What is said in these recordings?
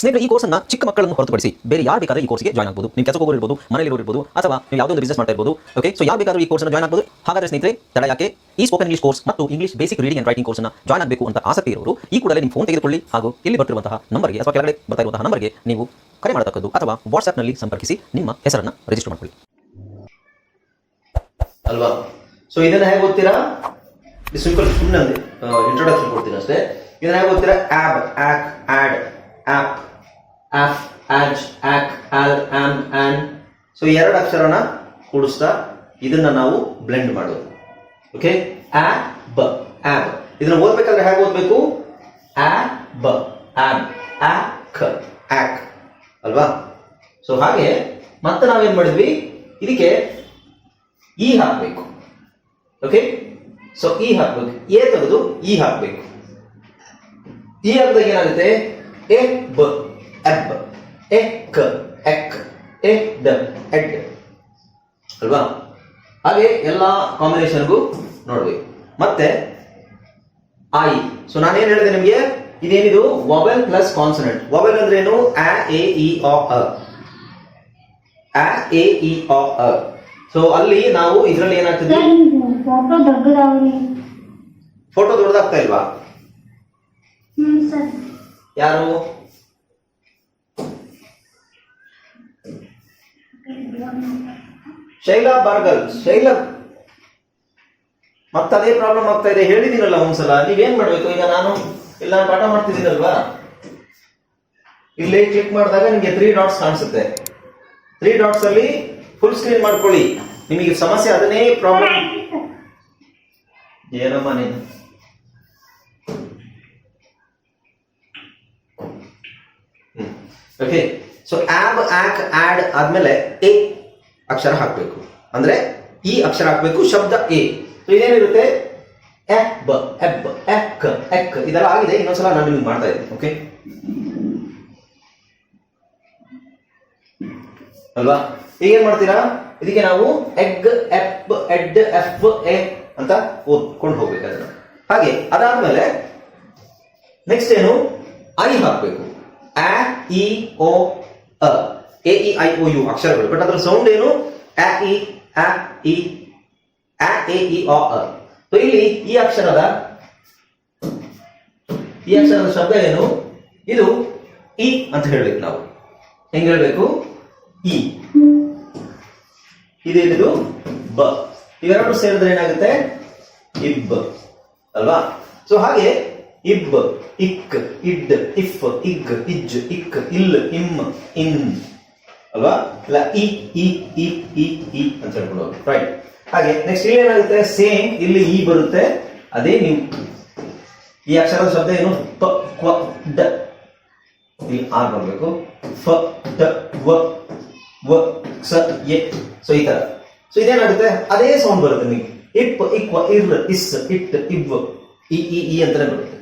ಸ್ನೇಹಿತರೆ, ಈ ಕೋರ್ಸ್ನ ಚಿಕ್ಕ ಮಕ್ಕಳನ್ನು ಹೊರತುಪಡಿಸಿ ಬೇರೆ ಯಾರು ಬೇಕಾದ್ರೆ ಈ ಕೋರ್ಸ್ಗೆ ಜಾಯ್ನ್ ಆಗಬಹುದು ನೀವು ಕೆಲಸ ಹೋಗೋರು ಇರ್ಬೋದು, ಮನೇಲಿ ಇರ್ಬೋದು, ಅಥವಾ ನೀವು ಯಾವುದೋ ಒಂದು ಬಿಸ್ನೆಸ್ ಮಾಡ್ತಾ ಇರ್ಬೋದು ಓಕೆ ಸೊ ಯಾರು ಬೇಕಾದ್ರೂ ಈ ಕೋರ್ಸ್ನ ಜಾಯ್ನ್ ಆಗಬಹುದು ಹಾಗಾದ್ರೆ ಸ್ನೇಹಿತರೆ, ತಡ ಯಾಕೆ? ಈ ಸ್ಪೋಕನ್ ಇಂಗ್ಲಿಷ್ ಕೋರ್ಸ್ ಮತ್ತು English basic reading and writing ಕೋರ್ಸ್ನ ಜಾಯ್ನ್ ಆಗಬೇಕು ಅಂತ ಆಸಕ್ತಿ ಇರೋರು, ಈ ಕೂಡಲೇ ನಿಮ್ಮ ಫೋನ್ ತೆಗೆದುಕೊಳ್ಳಿ. ಹಾಗೂ ಇಲ್ಲಿ ಬರ್ತಿರುವಂತಹ ನಂಬರ್ಗೆ, ಅಥವಾ ಕೆಳಗಡೆ ಬರ್ತಾ ಇರುವಂತಹ ನಂಬರ್ಗೆ ನೀವು ಕರೆ ಮಾಡತಕ್ಕದ್ದು ಅಥವಾ ವಾಟ್ಸ್ಆಪ್ನಲ್ಲಿ ಸಂಪರ್ಕಿಸಿ ನಿಮ್ಮ ಹೆಸರನ್ನು ರಿಜಿಸ್ಟರ್ ಮಾಡಿಕೊಳ್ಳಿ. ಅಲ್ವಾ? ಸೊ ಇದನ್ನ ಹೇಗೆ ಓದ್ತೀರಾ? ಸಿಂಪಲ್ ಸುಮ್ಮನೆ ಇಂಟ್ರೊಡಕ್ಷನ್ ಕೊಡ್ತೀನಿ ಅಷ್ಟೇ. ಇದನ್ನ ಹೇಗೆ ಓದ್ತೀರಾ? ಆಬ್ ಆಕ್ add app off oz ock all am on so ಎರಡು ಅಕ್ಷರನ ಕೂಡಿಸ್ತಾ ಇದನ್ನ ನಾವು ಬ್ಲೆಂಡ್ ಮಾಡೋದು. ಓಕೆ ಆ ಬ ಆಬ್ ಇದನ್ನ ಓದ್ಬೇಕಾದ್ರೆ ಹೇಗೆ ಓದ್ಬೇಕು? ಆ ಬ ಆಬ್ ಖ ಆಕ್ ಅಲ್ವಾ? ಸೊ ಹಾಗೆ ಮತ್ತೆ ನಾವೇನ್ ಮಾಡಿದ್ವಿ? ಇದಕ್ಕೆ ಈ ಹಾಕಬೇಕು. ಓಕೆ ಸೊ ಈ ಹಾಕ್ಬೇಕು. ಎ ತೆಗೆದು ಈ ಹಾಕಬೇಕು. ಈ ಹಾಕಿದಾಗ ಏನಾಗುತ್ತೆ? ಎ ಬ ಎಬ್ ಎ ಕ ಎಕ್ ಎ ದ ಎಡ್ ಅಲ್ವಾ? ಹಾಗೆ ಎಲ್ಲ ಕಾಂಬಿನೇಷನ್ಗೂ ನೋಡ್ಬೇಕು ಮತ್ತೆ ಐ ಸೊ ನಾನೇನು ಹೇಳಿದೆ ನಿಮಗೆ? ಇದೇನಿದು? ವಾವೆಲ್ ಪ್ಲಸ್ ಕಾನ್ಸನೆಂಟ್ ವಾವೆಲ್ ಅಂದ್ರೆ ಏನು? ಆ ಎ ಇ ಅ ಅ ಎ ಇ ಅ ಸೊ ಅಲ್ಲಿ ನಾವು ಇದರಲ್ಲಿ ಏನಾಗ್ತದೆ ಫೋಟೋ ದೊಡ್ಡದಾಗ್ತಾ ಇಲ್ವಾ? ಯಾರು? ಶೈಲಾ ಬಾರ್ಗಲ್ ಶೈಲಾ. ಮತ್ತದೇ ಪ್ರಾಬ್ಲಮ್ ಆಗ್ತಾ ಇದೆ. ಹೇಳಿದಿರಲ್ಲ ಒಂದ್ಸಲ. ನೀವೇನ್ ಮಾಡ್ಬೇಕು? ಈಗ ನಾನು ಇಲ್ಲ ಪಾಠ ಮಾಡ್ತಿದ್ದೀನಲ್ವಾ? ಇಲ್ಲಿ ಕ್ಲಿಕ್ ಮಾಡಿದಾಗ ನಿಮಗೆ ತ್ರೀ ಡಾಟ್ಸ್ ಕಾಣಿಸುತ್ತೆ. ತ್ರೀ ಡಾಟ್ಸ್ ಅಲ್ಲಿ ಫುಲ್ ಸ್ಕ್ರೀನ್ ಮಾಡ್ಕೊಳ್ಳಿ. ನಿಮಗೆ ಸಮಸ್ಯೆ, ಅದನ್ನೇ ಪ್ರಾಬ್ಲಮ್ ಏನಮ್ಮ ನೀನು? ಓಕೆ ಸೊ ಆಬ್ ಆಕ್ ಆಡ್ ಆದ್ಮೇಲೆ ಎ ಅಕ್ಷರ ಹಾಕಬೇಕು. ಅಂದ್ರೆ ಈ ಅಕ್ಷರ ಹಾಕಬೇಕು, ಶಬ್ದ ಎ ಇದೇನಿರುತ್ತೆ ಎಬ್ ಎಬ್ ಎಕ್ ಎಕ್ ಇದೆಲ್ಲ ಆಗಿದೆ, ಇನ್ನೊಂದ್ಸಲ ನಾನು ನಿಮ್ಗೆ ಮಾಡ್ತಾ ಇದ್ದೀನಿ ಓಕೆ ಅಲ್ವಾ? ಈಗ ಏನ್ ಮಾಡ್ತೀರಾ? ಇದಕ್ಕೆ ನಾವು ಎಗ್ ಎಪ್ ಎಡ್ ಎಫ್ ಎ ಅಂತ ಓದ್ಕೊಂಡು ಹೋಗ್ಬೇಕು ಅದನ್ನ. ಹಾಗೆ, ಅದಾದ್ಮೇಲೆ ನೆಕ್ಸ್ಟ್ ಏನು? ಐ ಹಾಕಬೇಕು. ಆ ಇ ಓ ಅ A E I O U ಅಕ್ಷರಗಳು. ಬಟ್ ಅದರ ಸೌಂಡ್ ಏನು? ಆ ಇ ಆ ಇ ಆ ಎ ಇ ಅ ಸೊ ಇಲ್ಲಿ ಈ ಅಕ್ಷರದ ಈ ಅಕ್ಷರದ ಶಬ್ದ ಏನು? ಇದು ಇ ಅಂತ ಹೇಳ್ಬೇಕು ನಾವು. ಹೆಂಗ್ ಹೇಳ್ಬೇಕು? ಇ ಇದೇನಿದು ಬ ಇವೆರಡು ಸೇರಿದ್ರೆ ಏನಾಗುತ್ತೆ? ಇಬ್ ಅಲ್ವಾ? ಸೊ ಹಾಗೆ ಇಬ್, ಇಕ್, ಇಡ್, ಇಫ್, ಇಗ್, ಇಜ್, ಇಕ್, ಇಲ್, ಇಮ್, ಇನ್, ಅಲ್ವಾ? ಇಲ್ಲ, ಇ ಇ ಇ ಇ ಇ ಅಂತ ಹೇಳ್ಬಿಡೋದು. ರೈಟ್ ಹಾಗೆ ನೆಕ್ಸ್ಟ್ ಇಲ್ಲಿ ಏನಾಗುತ್ತೆ? ಸೇಮ್ ಇಲ್ಲಿ ಇ ಬರುತ್ತೆ, ಅದೇ ನೀವು. ಈ ಅಕ್ಷರದ ಶಬ್ದ ಏನು? ಪ ಕ್ವ ಡ. ಇಲ್ಲಿ ಆರ್ ಬರಬೇಕು. ಫ, ಡ, ವ ವ, ಸ, ಎ. ಸೊ ಈ ತರ. ಸೊ ಇದೇನಾಗುತ್ತೆ? ಅದೇ ಸೌಂಡ್ ಬರುತ್ತೆ ನಿಮಗೆ. ಇಪ್, ಇಕ್ವ, ಇರ್, ಇಸ್, ಇಟ್ ಇವ್ ಇ ಇ ಅಂತಾನೆ ಬರುತ್ತೆ.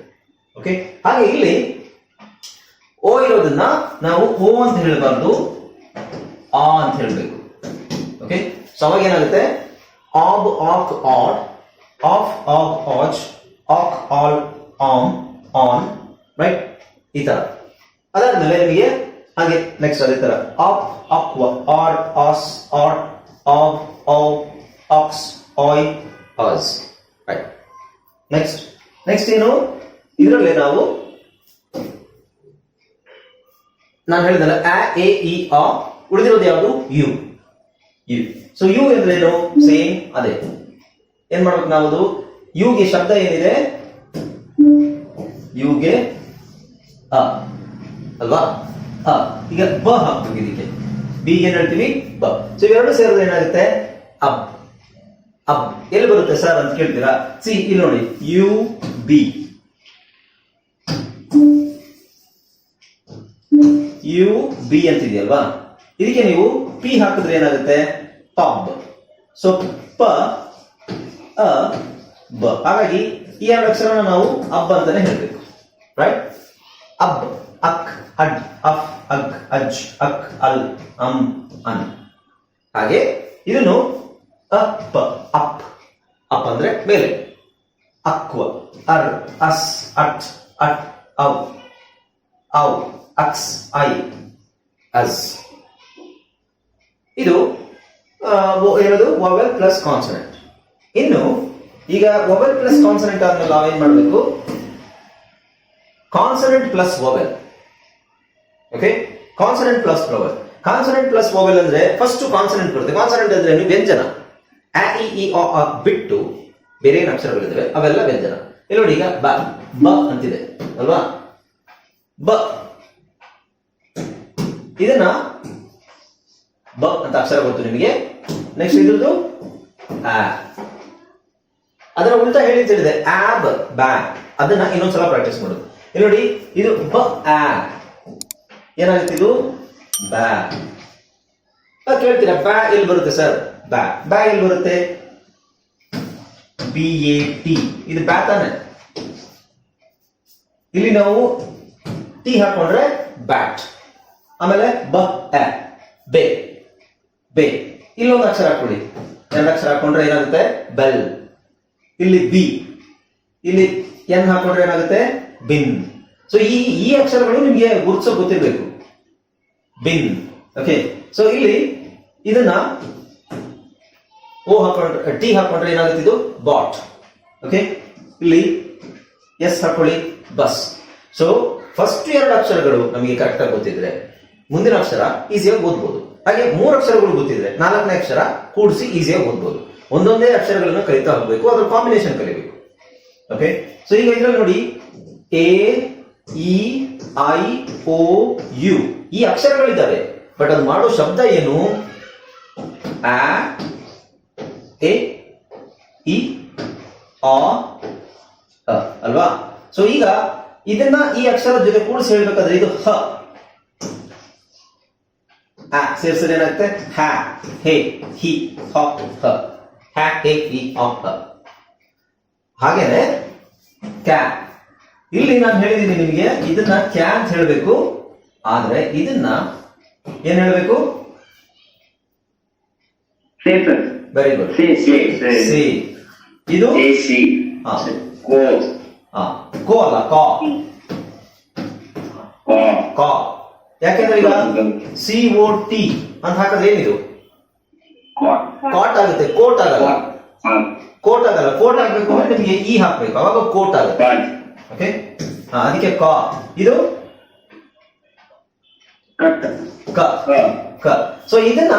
ಓಕೆ ಹಾಗೆ ಇಲ್ಲಿ ಓ ಇರೋದನ್ನ ನಾವು ಓ ಅಂತ ಹೇಳಬಾರ್ದು. ಆ ಅಂತ ಹೇಳಬೇಕು. ಓಕೆ ಸೊ ಅವಾಗ ಏನಾಗುತ್ತೆ? ಆಬ್ ಆಫ್ ಆಡ್ ಆಫ್ ಆಬ್ ಆಚ್ ಆಕ್ ಆಲ್ ಆಮ್ ಆನ್ ರೈಟ್ ಈ ತರ. ಅದಾದ್ಮೇಲೆ ನಿಮಗೆ ಹಾಗೆ ನೆಕ್ಸ್ಟ್ ಅದೇ ತರ. ಆಪ್ ಅಕ್ವ ಆರ್ ಆಸ್ ಆರ್ ಆಫ್ ಆಫ್ ಆಕ್ಸ್ ಆಯ್ ಆಸ್ ರೈಟ್ ನೆಕ್ಸ್ಟ್ ನೆಕ್ಸ್ಟ್ ಏನು? ಇದರಲ್ಲಿ ನಾವು ನಾನು ಹೇಳಿದಲ್ಲ, ಆ, ಎ, ಇ, ಆ, ಉಳಿದಿರೋದು ಯಾವುದು? ಯು. ಯು. ಸೊ ಯು ಎಂದ್ರೇನು ಸೇಮ್ ಅದೇ. ಏನ್ ಮಾಡ್ಬೇಕು ನಾವು ಯುಗೆ ಶಬ್ದ ಏನಿದೆ? ಯುಗೆ, ಅ. ಅಲ್ವಾ? ಅ. ಈಗ ಬ ಹಾಕ್ಬೇಕು ಇದಕ್ಕೆ. ಬಿ ಏನ್ ಹೇಳ್ತೀವಿ? ಬ. ಸೊ ಇವೆರಡು ಸೇರಿದ್ರೆ ಏನಾಗುತ್ತೆ? ಅಬ್. ಅಬ್. ಎಲ್ಲಿ ಬರುತ್ತೆ ಸರ್ ಅಂತ ಕೇಳ್ತೀರಾ? ಸಿ, ಇಲ್ಲಿ ನೋಡಿ. U, B. ಯು ಬಿ ಅಂತಿದೆಯಲ್ವಾ ಇದಕ್ಕೆ ನೀವು ಪಿ ಹಾಕಿದ್ರೆ ಏನಾಗುತ್ತೆ? ಪಬ್ ಸೊ ಪ ಅ ಬ ಹಾಗಾಗಿ ಈ ಎರಡು ಅಕ್ಷರನ ನಾವು ಅಬ್ ಅಂತಾನೆ ಹೇಳ್ಬೇಕು. ರೈಟ್ ಅಬ್, ಅಕ್, ಅಡ್, ಅಫ್, ಅಗ್, ಅಜ್, ಅಕ್, ಅಲ್ ಅಂ ಅನ್. ಹಾಗೆ ಇದನ್ನು ಅಪ್ ಅಪ್. ಅಪ್ ಅಂದ್ರೆ ಮೇಲೆ. ಅಕ್ವ, ಅರ್, ಅಸ್, ಅಟ್ ಅಟ್ ಔ ಅವ್. ಅಕ್ಸ್ ಐ ಅಸ್ ಇದು ಏನದು ವೊವೆಲ್ ಪ್ಲಸ್ ಕಾನ್ಸನೆಂಟ್ ಇನ್ನು, ಈಗ ವೊವೆಲ್ ಪ್ಲಸ್ ಕಾನ್ಸನೆಂಟ್ ಆದ್ಮೇಲೆ ನಾವೇನ್ ಮಾಡಬೇಕು? Consonant plus vowel okay consonant plus vowel consonant plus vowel ಅಂದ್ರೆ ಫಸ್ಟ್ ಕಾನ್ಸನೆಂಟ್ ಬರುತ್ತೆ. ಕಾನ್ಸನೆಂಟ್ ಅಂದ್ರೆ ನೀವು ವ್ಯಂಜನ. ಇ ಇ ಆ ಬಿಟ್ಟು ಬೇರೆ ಏನು ಅವೆಲ್ಲ ವ್ಯಂಜನ. ಇಲ್ಲಿ ನೋಡಿ ಈಗ ಬ ಬ ಅಂತಿದೆ. ಅಲ್ವಾ? ಬ. ಇದನ್ನ ಬ ಅಂತ ಅಕ್ಷರ ಗೊತ್ತು ನಿಮಗೆ. ನೆಕ್ಸ್ಟ್ ಇದ್ರದ್ದು ಅದನ್ನ ಉಲ್ಟಾ ಹೇಳಿ ತಿಳಿದೆ ಆಬ್ ಬ್ಯಾ ಅದನ್ನ ಇನ್ನೊಂದ್ಸಲ ಪ್ರಾಕ್ಟೀಸ್ ಮಾಡೋದು. ಇಲ್ಲಿ ನೋಡಿ, ಇದು ಬ, ಆ. ಏನಾಗುತ್ತೆ ಇದು? ಬ್ಯಾ ಕೇಳ್ತೀರಾ? ಬ್ಯಾ ಇಲ್ಲಿ ಬರುತ್ತೆ ಸರ್ ಬ್ಯಾ ಬ್ಯಾ ಇಲ್ಲಿ ಬರುತ್ತೆ? B, A, T. ಇದು ಬ್ಯಾ ತಾನೆ. ಇಲ್ಲಿ ನಾವು ಟಿ ಹಾಕೊಂಡ್ರೆ ಬ್ಯಾಟ್. ಆಮೇಲೆ ಬ, ಎ, ಬೆ ಬೆ. ಇಲ್ಲೊಂದು ಅಕ್ಷರ ಹಾಕೊಳ್ಳಿ ಎರಡು ಅಕ್ಷರ ಹಾಕೊಂಡ್ರೆ ಏನಾಗುತ್ತೆ? ಬೆಲ್. ಇಲ್ಲಿ ಬಿ. ಇಲ್ಲಿ ಎನ್ ಹಾಕೊಂಡ್ರೆ ಏನಾಗುತ್ತೆ? ಬಿನ್. ಸೊ ಈ ಈ ಅಕ್ಷರಗಳು ನಿಮಗೆ ಗುರುತಿಸೋ ಗೊತ್ತಿರಬೇಕು ಬಿನ್. ಓಕೆ ಸೊ ಇಲ್ಲಿ ಇದನ್ನ ಓ ಹಾಕೊಂಡ್ರೆ, ಟಿ ಹಾಕೊಂಡ್ರೆ ಏನಾಗುತ್ತೆ ಇದು? ಬಾಟ್. ಓಕೆ ಇಲ್ಲಿ ಎಸ್ ಹಾಕೊಳ್ಳಿ, ಬಸ್. ಸೊ ಫಸ್ಟ್ ಎರಡು ಅಕ್ಷರಗಳು ನಮಗೆ ಕರೆಕ್ಟ್ ಆಗಿ ಗೊತ್ತಿದ್ರೆ. ಮುಂದಿನ ಅಕ್ಷರ ಈಸಿಯಾಗಿ ಓದ್ಬೋದು. ಹಾಗೆ ಮೂರು ಅಕ್ಷರಗಳು ಗೊತ್ತಿದ್ರೆ ನಾಲ್ಕನೇ ಅಕ್ಷರ ಕೂಡಿಸಿ ಈಸಿಯಾಗಿ ಓದ್ಬೋದು. ಒಂದೊಂದೇ ಅಕ್ಷರಗಳನ್ನು ಕಲಿತಾ ಹೋಗ್ಬೇಕು, ಅದರ ಕಾಂಬಿನೇಷನ್ ಕಲಿಬೇಕು. ಓಕೆ ಸೊ ಈಗ ಇದ್ರಲ್ಲಿ ನೋಡಿ A E I O U ಈ ಅಕ್ಷರಗಳಿದ್ದಾವೆ. ಬಟ್ ಅದು ಮಾಡೋ ಶಬ್ದ ಏನು? ಆ ಎ ಇ ಆ ಅಲ್ವಾ? ಸೊ ಈಗ ಇದನ್ನ ಈ ಅಕ್ಷರದ ಜೊತೆ ಕೂಡಿಸಿ ಹೇಳ್ಬೇಕಾದ್ರೆ ಇದು ಹ. ಆ ಸೇರಿಸಿದ್ರೆ ಏನಾಗುತ್ತೆ ಹ್ಯಾ ಹೇ ಹಿ ಹ. ಹ ಹ್ಯಾ ಹೇ ಹಿ ಹ ಹ. ಹಾಗೇನೆ ಕ್ಯಾ. ಇಲ್ಲಿ ನಾನು ಹೇಳಿದ್ದೀನಿ ನಿಮಗೆ ಇದನ್ನ ಕ್ಯಾ ಅಂತ ಹೇಳಬೇಕು. ಆದ್ರೆ ಇದನ್ನ ಏನ್ ಹೇಳಬೇಕು. Very good. ಸಿ ಇದು? ಕೋ. ಅಲ್ಲ ಕಾ. ಕಾ. ಯಾಕೆಂದ್ರೆ ಈಗ ಸಿ ಓ ಟಿ ಅಂತ ಹಾಕಿದ್ರೆ ಏನಿದು. ಕಾಟ್ ಆಗುತ್ತೆ ಕೋಟ್ ಆಗಲ್ಲ. ಕೋಟ್ ಆಗಲ್ಲ ಕೋಟ್ ಆಗ್ಬೇಕು ಅಂದ್ರೆ ನಿಮಗೆ ಇ ಹಾಕ್ಬೇಕು ಅವಾಗ ಕೋಟ್ ಆಗುತ್ತೆ. ಓಕೆ ಓಕೆ ಅದಕ್ಕೆ ಕ. ಇದು. ಕ. ಕ. ಸೊ ಇದನ್ನ.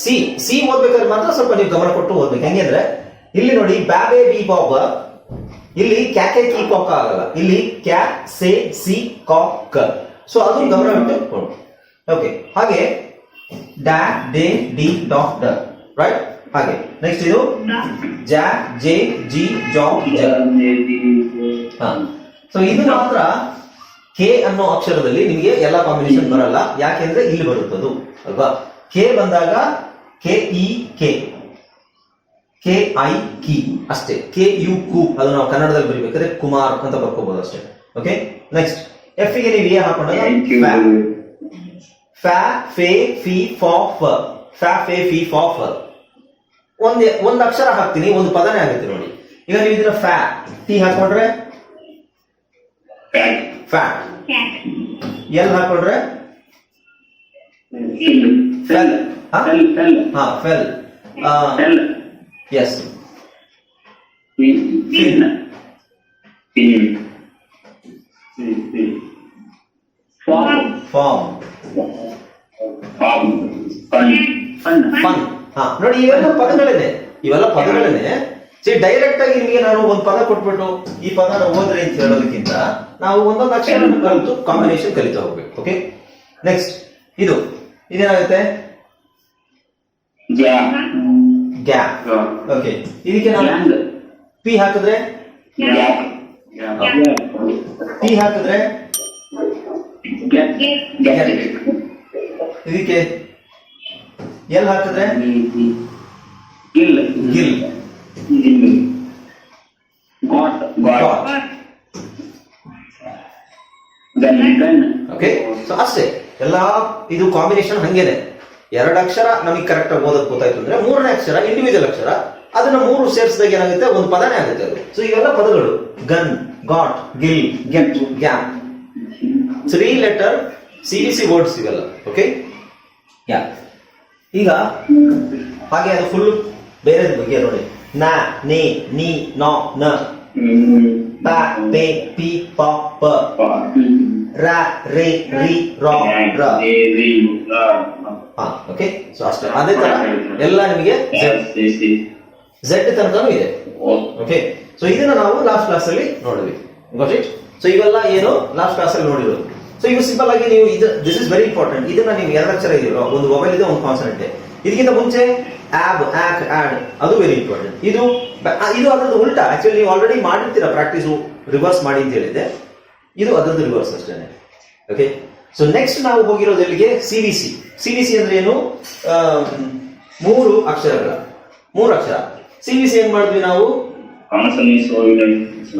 ಸಿ ಸಿ ಓದ್ಬೇಕಾದ್ರೆ ಮಾತ್ರ ಸ್ವಲ್ಪ ನೀವು ಗಮನ ಕೊಟ್ಟು ಓದ್ಬೇಕು. ಹೆಂಗೆ ಅಂದ್ರೆ ಇಲ್ಲಿ ನೋಡಿ ಬ್ಯಾಬೆ ಬಿ ಬಾಬ ಇಲ್ಲಿ ಕ್ಯಾಕೆ ಕಿ ಕಾಕ ಆಗಲ್ಲ. ಇಲ್ಲಿ ಕ್ಯಾ ಸೆ ಸಿ ಕಾಕ್ ಸೊ ಅದು ಗಮನ ಓಕೆ ಹಾಗೆ ಡ್ಯಾ ದೇ ಡಿ ಡಾಕ್ಟರ್ ರೈಟ್ ಹಾಗೆ. ನೆಕ್ಸ್ಟ್ ಇದು ಜಾಕ್ ಜೆ, ಜ ಸೊ ಇದು ಮಾತ್ರ ಕೆ ಅನ್ನೋ ಅಕ್ಷರದಲ್ಲಿ ನಿಮಗೆ ಎಲ್ಲ ಕಾಂಬಿನೇಷನ್ ಬರಲ್ಲ. ಯಾಕೆಂದ್ರೆ ಇಲ್ಲಿ ಬರುತ್ತದು. ಅಲ್ವಾ? ಕೆ ಬಂದಾಗ K, E, K. K, I, ಕಿ. ಅಷ್ಟೇ. ಕೆ, ಯು, ಕು. ಅದು ನಾವು ಕನ್ನಡದಲ್ಲಿ ಬರೀಬೇಕಾದ್ರೆ ಕುಮಾರ್ ಅಂತ ಬರ್ಕೋಬಹುದು ಅಷ್ಟೇ. ಓಕೆ ನೆಕ್ಸ್ಟ್ ಎಫ್ಗೆ ನೀವು ಏನ್ ಹಾಕೊಂಡು ಫ್ಯಾ ಫ್ಯಾ ಫೇ ಫಿ ಫಾ ಫ ಫ್ಯಾ ಫೇ ಫಿ ಫಾ ಫ ಒಂದ್ ಒಂದ್ ಅಕ್ಷರ ಹಾಕ್ತೀನಿ ಒಂದು ಪದನೇ ಆಗುತ್ತೆ ನೋಡಿ ಈಗ ನೀವು ಇದನ್ನ ಫ್ಯಾ ಟಿ ಹಾಕೊಂಡ್ರೆ ಫ್ಯಾ ಫ್ಯಾಟ್ ಎಲ್ ಹಾಕೊಂಡ್ರೆ ಫೆಲ್ ಫೆಲ್ ಹಾ fell. S fin Fin. Form. Fun. Fun ಹಾ ನೋಡಿ ಇವೆಲ್ಲ ಪದಗಳೇನೆ ಇವೆಲ್ಲ ಪದಗಳೇನೆ ಸಿ ಡೈರೆಕ್ಟ್ ಆಗಿ ನಿಮಗೆ ನಾನು ಒಂದು ಪದ ಕೊಟ್ಬಿಟ್ಟು ಈ ಪದನ ಓದ್ರಿ ಅಂತ ಹೇಳೋದಕ್ಕಿಂತ ನಾವು ಒಂದೊಂದು ಅಕ್ಷರ ಕಲಿತು ಕಾಂಬಿನೇಷನ್ ಕಲಿತಾ ಹೋಗ್ಬೇಕು ಓಕೆ ನೆಕ್ಸ್ಟ್ ಇದು ಇದೇನಾಗುತ್ತೆ. ಗ್ಯಾಪ್. ಓಕೆ ಇದಕ್ಕೆ ನಾನು. ಪಿ ಹಾಕಿದ್ರೆ. ಪಿ ಹಾಕಿದ್ರೆ. ಇದಕ್ಕೆ ಎಲ್ ಹಾಕಿದ್ರೆ? ಗಿಲ್ ಗಿಲ್. ಓಕೆ ಸೊ ಅಷ್ಟೇ. ಎಲ್ಲಾ ಇದು ಕಾಂಬಿನೇಷನ್ ಹಂಗೇನೆ. ಎರಡು ಅಕ್ಷರ ನಮಗೆ ಕರೆಕ್ಟ್ ಆಗಿ ಓದಕ್ ಗೊತ್ತಾಯ್ತು ಅಂದ್ರೆ ಮೂರನೇ ಅಕ್ಷರ ಇಂಡಿವಿಜುವಲ್ ಅಕ್ಷರ ಅದನ್ನ ಮೂರು ಸೇರಿಸಿದಾಗ ಏನಾಗುತ್ತೆ? ಒಂದು ಪದನೇ ಆಗುತ್ತೆ ಅದು. ಸೊ ಇವೆಲ್ಲ ಪದಗಳು. Gun got gill get gap three letter C B C words ಇವೆಲ್ಲ ಓಕೆ ಯಾ ಈಗ ಹಾಗೆ ಅದು ಫುಲ್ ಬೇರೆ ಬಗ್ಗೆ ನೋಡಿ. ನ, ನೇ, ನಿ, ನ ನ. ಪ, ಪೆ, ಪಿ, ಪ ಪ. ರ, ರೇ, ರಿ, ರ ರ. ಓಕೆ ಸೊ ಅಷ್ಟೇ. ಅದೇ ತರ ಎಲ್ಲ ನಿಮಗೆ ಝೆಡ್ ತನಕನೂ ಇದೆ. ಓಕೆ ಸೊ ಇದನ್ನ ನಾವು ಲಾಸ್ಟ್ ಕ್ಲಾಸ್ ಅಲ್ಲಿ ನೋಡಿದ್ವಿ. ಸೊ ಇವೆಲ್ಲ ಏನು ಲಾಸ್ಟ್ ಕ್ಲಾಸ್ ಅಲ್ಲಿ ನೋಡಿರೋದು? ಸೊ ಇವು ಸಿಂಪಲ್ ಆಗಿ ನೀವು ಇದು ದಿಸ್ ಇಸ್ ವೆರಿ ಇಂಪಾರ್ಟೆಂಟ್ ಇದನ್ನ ನೀವು ಎರಡು ಅಕ್ಷರ ಇದೆಯಲ್ಲ ಒಂದು ಮೊಬೈಲ್ ಇದೆ ಒಂದು ಕಾನ್ಸನೆಂಟ್ ಇದೆ. ಇದಕ್ಕಿಂತ ಮುಂಚೆ ಆಬ್ ಆಕ್ ಆಡ್ ಅದು ವೆರಿ ಇಂಪಾರ್ಟೆಂಟ್ ಇದು ಇದು ಅದರದ್ದು ಉಲ್ಟಾ. ಆಕ್ಚುಲಿ ನೀವು ಆಲ್ರೆಡಿ ಮಾಡಿರ್ತೀರಾ ಪ್ರಾಕ್ಟೀಸು ರಿವರ್ಸ್ ಮಾಡಿ ಅಂತ ಹೇಳಿದೆ ಇದು ಅದರದ್ದು ರಿವರ್ಸ್ ಅಷ್ಟೇ ಓಕೆ ಸೊ ನೆಕ್ಸ್ಟ್ ನಾವು ಹೋಗಿರೋದು ಎಲ್ಲಿಗೆ? C V C C V C ಅಂದ್ರೆ ಏನು? ಮೂರು ಅಕ್ಷರಗಳ. ಮೂರು ಅಕ್ಷರ. ಸಿ ವಿ ಸಿ ಏನ್ ಮಾಡಿದ್ವಿ ನಾವು?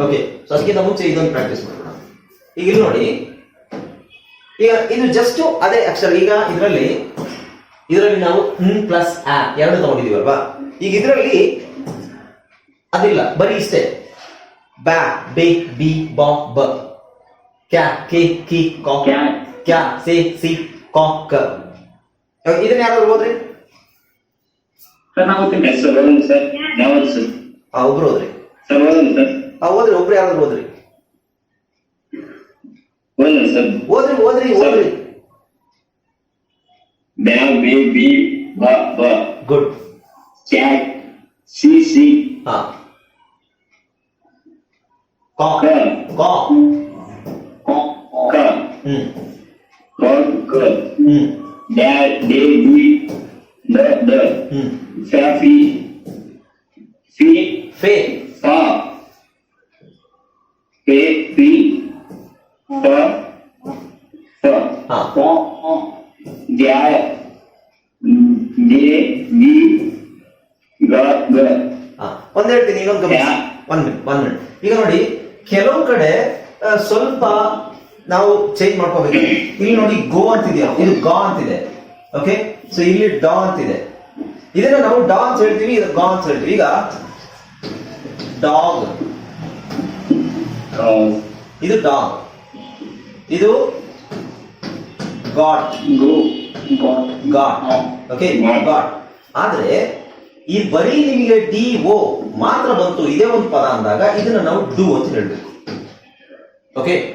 ಓಕೆ ಸೊ ಅದಕ್ಕಿಂತ ಮುಂಚೆ ಇದೊಂದು ಪ್ರಾಕ್ಟೀಸ್ ಮಾಡೋಣ. ಈಗ ಇಲ್ಲಿ ನೋಡಿ. ಈಗ ಇದು ಜಸ್ಟ್ ಅದೇ ಅಕ್ಷರ ಈಗ ಇದರಲ್ಲಿ ಇದರಲ್ಲಿ ನಾವು ಹ್ಮ್ ಪ್ಲಸ್ ಆ ಎರಡು ತಗೊಂಡಿದೀವಲ್ವಾ ಈಗ ಇದರಲ್ಲಿ ಅದಿಲ್ಲ ಬರೀ ಇಷ್ಟೇ. ಬ್ಯಾ ಬೇ ಬಿ ಬಾ ಬ ಕ್ಯಾ ಕೆ ಕಿ ಕಾ ಕ್ಯಾ. ಕ್ಯಾ ಸೆ ಸಿ ಕಾ ಕ ಇದನ್ನ ಯಾರಾದ್ರು ಹೋದ್ರಿ? ಆ ಒಬ್ರು ಓದ್ರಿ ಆ ಹೋದ್ರಿ ಒಬ್ರು ಯಾರಾದ್ರು ಹೋದ್ರಿ? ಓದ್ರಿ ಓದ್ರಿ ಓದ್ರಿ ಗುಡ್ ಹಾ ಕಾ ಕಾ ಹ್ಮ್ ಹ್ಮ್ ಹ್ಮ್ ಫೇ ಹೇಳ್ತೀನಿ ಇನ್ನೊಂದು ಗಮನಿಸಿ. ಒಂದ್ ಮಿನಿಟ್ ಒಂದ್ ಮಿನಿಟ್ ಈಗ ನೋಡಿ ಕೆಲವು ಕಡೆ ಸ್ವಲ್ಪ ನಾವು ಚೇಂಜ್ ಮಾಡ್ಕೋಬೇಕು. ಇಲ್ಲಿ ನೋಡಿ ಗೋ ಅಂತಿದೆಯಾ ಇದು ಗಾ ಅಂತಿದೆ. ಓಕೆ ಸೊ ಇಲ್ಲಿ ಡಾ ಅಂತಿದೆ. ಇದನ್ನ ನಾವು ಡಾ ಅಂತ ಹೇಳ್ತೀವಿ ಇದು ಗಾ ಅಂತ ಹೇಳ್ತೀವಿ. ಈಗ ಡಾಗ್ ಇದು ಡಾಗ್ ಇದು ಗಾಟ್ ಗಾಟ್ ಓಕೆ ಗಾಟ್ ಆದ್ರೆ ಈ ಬರೀ ನಿಮಗೆ ಡಿ ಓ ಮಾತ್ರ ಬಂತು ಇದೇ ಒಂದು ಪದ ಅಂದಾಗ ಇದನ್ನ ನಾವು ಡು ಅಂತ ಹೇಳಬೇಕು. ಓಕೆ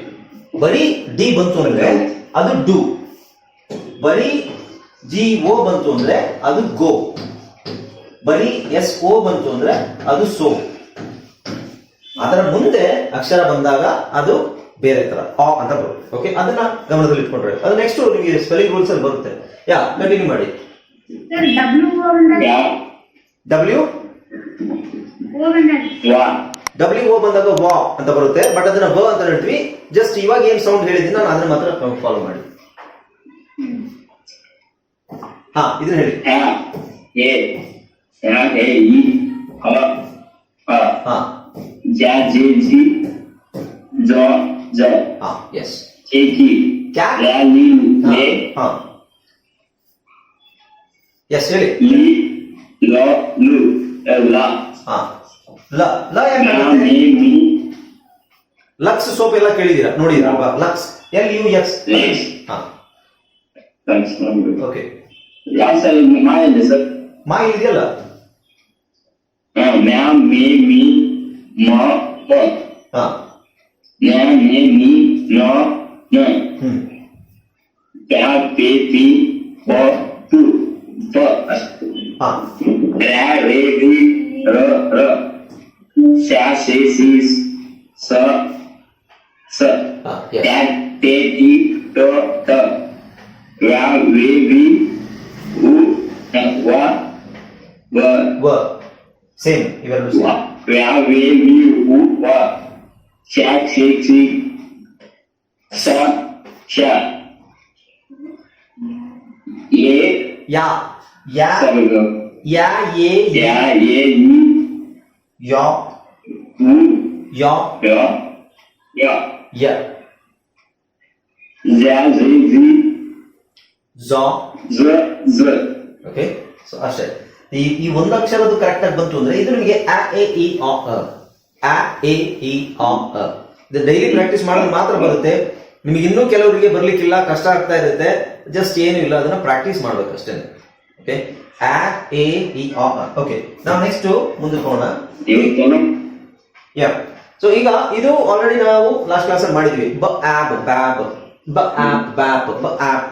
ಬರೀ ಡಿ ಬಂತು ಅಂದ್ರೆ ಅದು ಡು. ಬರೀ ಜಿ ಓ ಬಂತು ಅಂದ್ರೆ ಅದು ಗೋ. ಬರೀ ಎಸ್ ಓ ಬಂತು ಅಂದ್ರೆ ಅದು ಸೋ. ಅದರ ಮುಂದೆ ಅಕ್ಷರ ಬಂದಾಗ ಅದು ಬೇರೆ ತರ ಆ ಅಂತ ಬರುತ್ತೆ. ಓಕೆ ಅದನ್ನ ಗಮನದಲ್ಲಿ ಇಟ್ಕೊಂಡ್ರೆ. ಅದು ನೆಕ್ಸ್ಟ್ ನಿಮಗೆ ಸ್ಪೆಲ್ಲಿಂಗ್ ರೂಲ್ಸ್ ಅಲ್ಲಿ ಬರುತ್ತೆ. ಯಾ ಕಂಟಿನ್ಯೂ ಮಾಡಿ. ಡಬ್ಲ್ಯೂ ಡಬ್ಲ್ಯೂ ಓ ಬಂದಾಗ ವಾ ಅಂತ ಬರುತ್ತೆ ಬಟ್ ಅದನ್ನ ಬ ಅಂತ ಹೇಳ್ತೀವಿ. ಜಸ್ಟ್ ಇವಾಗ ಏನ್ ಸೌಂಡ್ ಹೇಳಿದ್ದೀನಿ ನಾನು ಅದನ್ನ ಮಾತ್ರ ಫಾಲೋ ಮಾಡಿ. ಹಾ ಇದನ್ನ ಹೇಳಿ. ಹಾ. ಹಾ ಎಸ್ ಕ್ಯಾ? ಹಾ ಎಸ್ ಹೇಳಿ. ಲಿ ಲ ಲ ಯಾಕೆ ಲ ಲಕ್ಸ್ ಸೋಪ್ ಎಲ್ಲ ಕೇಳಿದೀರಾ ನೋಡಿದಿರಾ Lux L U X. Okay ಮಾ ಇದೆಯಲ್ಲ ಮ್ಯಾಮ್ ಮೇ ಮಿ ಮ ಪ ಮ್ಯಾಮ್ ಮೇ. ಮಿ ನ ನ ಹ್ಮ್. ಪ್ಯಾ ಪೇ ಪಿ ಪ ಪು ಪ ಅಷ್ಟು. ಹಾ. ರೇ ರಿ ರ ರ. Uh, yes. That they did the, the ground we who and what were. Were. Same. You are losing. Ground we who were. Chat, chat, chat. Chat. Yeah. Yeah. ya Yeah. Yeah. Yeah. Yeah. ಯಾ ಯಾ ಯಾ ಜ್ಯಾ ಝಿ ಝಿ ಝಾ ಝ ಝ okay so ಅಷ್ಟೇ ಈ ಈ ಒಂದು ಅಕ್ಷರದ್ದು ಕರೆಕ್ಟ್ ಆಗಿ ಬಂತು ಅಂದ್ರೆ ಇದು ನಿಮಗೆ ಆ ಎ ಇ ಅ. ಆ ಎ ಇ ಆ ಅ. ಇದು ಡೈಲಿ ಪ್ರಾಕ್ಟೀಸ್ ಮಾಡಿದ್ರೆ ಮಾತ್ರ ಬರುತ್ತೆ. ನಿಮಗೆ ಇನ್ನೂ ಕೆಲವರಿಗೆ ಬರ್ಲಿಕ್ಕಿಲ್ಲ ಕಷ್ಟ ಆಗ್ತಾ ಇರುತ್ತೆ. ಜಸ್ಟ್ ಏನು ಇಲ್ಲ ಅದನ್ನ ಪ್ರಾಕ್ಟೀಸ್ ಮಾಡ್ಬೇಕು ಅಷ್ಟೇ ಓಕೆ ಆ ಎ ಇ ಆ ಅ ಓಕೆ ನಾವು ನೆಕ್ಸ್ಟ್ ಮುಂದಕ್ಕೆ ಹೋಗೋಣ ಇವತ್ತೇನು ಯಾ ಸೊ ಈಗ ಇದು ಆಲ್ರೆಡಿ ನಾವು ಲಾಸ್ಟ್ ಕ್ಲಾಸ್ ಅಲ್ಲಿ ಮಾಡಿದ್ವಿ. ಬ ಆಪ್ ಬ್ಯಾಪ್ ಬ ಆಪ್ ಬ್ಯಾಪ್ ಬ ಆಪ್